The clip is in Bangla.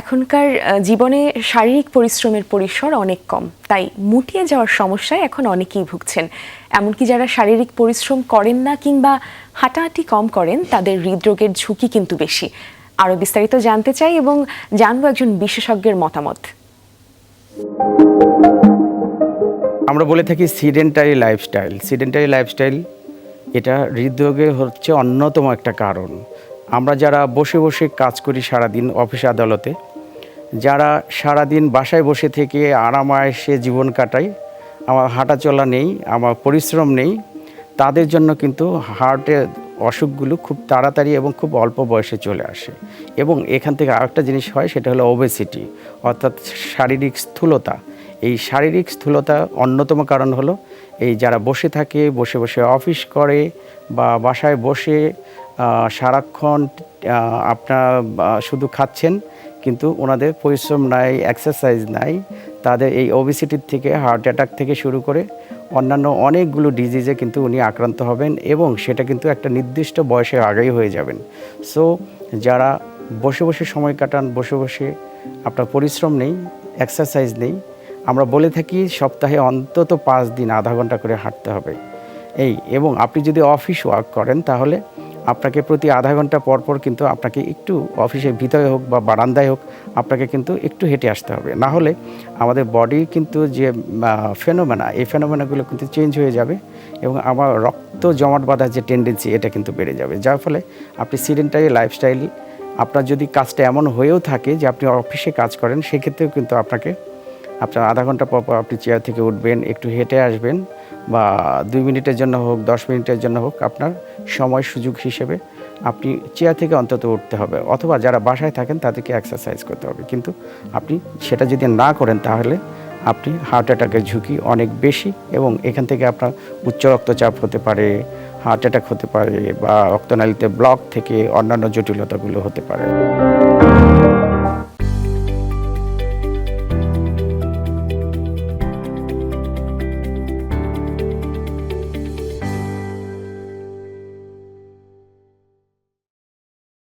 এখনকার জীবনে শারীরিক পরিশ্রমের পরিসর অনেক কম, তাই মুটিয়ে যাওয়ার সমস্যায় এখন অনেকেই ভুগছেন। এমনকি যারা শারীরিক পরিশ্রম করেন না কিংবা হাঁটাহাঁটি কম করেন, তাদের হৃদরোগের ঝুঁকি কিন্তু বেশি। আরও বিস্তারিত জানতে চাই এবং জানব একজন বিশেষজ্ঞের মতামত। আমরা বলে থাকি সিডেন্টারি লাইফস্টাইল সিডেন্টারি লাইফস্টাইল এটা হৃদরোগের হচ্ছে অন্যতম একটা কারণ। আমরা যারা বসে বসে কাজ করি সারাদিন অফিস আদালতে, যারা সারাদিন বাসায় বসে থেকে আরামায়েসে জীবন কাটাই, আমার হাঁটা চলা নেই, আমার পরিশ্রম নেই, তাদের জন্য কিন্তু হার্টের অসুখগুলো খুব তাড়াতাড়ি এবং খুব অল্প বয়সে চলে আসে। এবং এখান থেকে আরেকটা জিনিস হয়, সেটা হলো ওবেসিটি অর্থাৎ শারীরিক স্থূলতা। এই শারীরিক স্থূলতা অন্যতম কারণ হলো, এই যারা বসে থাকে, বসে বসে অফিস করে বা বাসায় বসে সারাক্ষণ আপনার শুধু খাচ্ছেন, কিন্তু ওনাদের পরিশ্রম নাই এক্সারসাইজ নাই, তাদের এই ওবিসিটির থেকে হার্ট অ্যাটাক থেকে শুরু করে অন্যান্য অনেকগুলো ডিজিজে কিন্তু উনি আক্রান্ত হবেন এবং সেটা কিন্তু একটা নির্দিষ্ট বয়সের আগেই হয়ে যাবেন। সো যারা বসে বসে সময় কাটান, বসে বসে আপনার পরিশ্রম নেই এক্সারসাইজ নেই, আমরা বলে থাকি সপ্তাহে অন্তত পাঁচ দিন, আধা ঘণ্টা করে হাঁটতে হবে। এই, এবং আপনি যদি অফিস ওয়ার্ক করেন তাহলে আপনাকে প্রতি আধা ঘণ্টা পর পর কিন্তু আপনাকে একটু অফিসের ভিতরে হোক বা বারান্দায় হোক, আপনাকে কিন্তু একটু হেঁটে আসতে হবে। না হলে আমাদের বডি কিন্তু যে ফেনোমেনা এই ফেনোমেনাগুলো কিন্তু চেঞ্জ হয়ে যাবে এবং আমার রক্ত জমাট বাঁধার যে টেন্ডেন্সি এটা কিন্তু বেড়ে যাবে। যার ফলে আপনি সিডেন্টারি লাইফস্টাইল আপনার যদি কাজটা এমন হয়েও থাকে যে, আপনি অফিসে কাজ করেন, সেক্ষেত্রেও কিন্তু আপনাকে আপনার আধা ঘণ্টা পর পর আপনি চেয়ার থেকে উঠবেন, একটু হেঁটে আসবেন বা দুই মিনিটের জন্য হোক, দশ মিনিটের জন্য হোক, আপনার সময় সুযোগ হিসেবে আপনি চেয়ার থেকে অন্তত উঠতে হবে। অথবা যারা বাসায় থাকেন তাদেরকে এক্সারসাইজ করতে হবে। কিন্তু আপনি সেটা যদি না করেন তাহলে আপনি হার্ট অ্যাটাকের ঝুঁকি অনেক বেশি এবং এখান থেকে আপনার উচ্চ রক্তচাপ হতে পারে হার্ট অ্যাটাক হতে পারে বা রক্তনালীতে ব্লক থেকে অন্যান্য জটিলতাগুলো হতে পারে।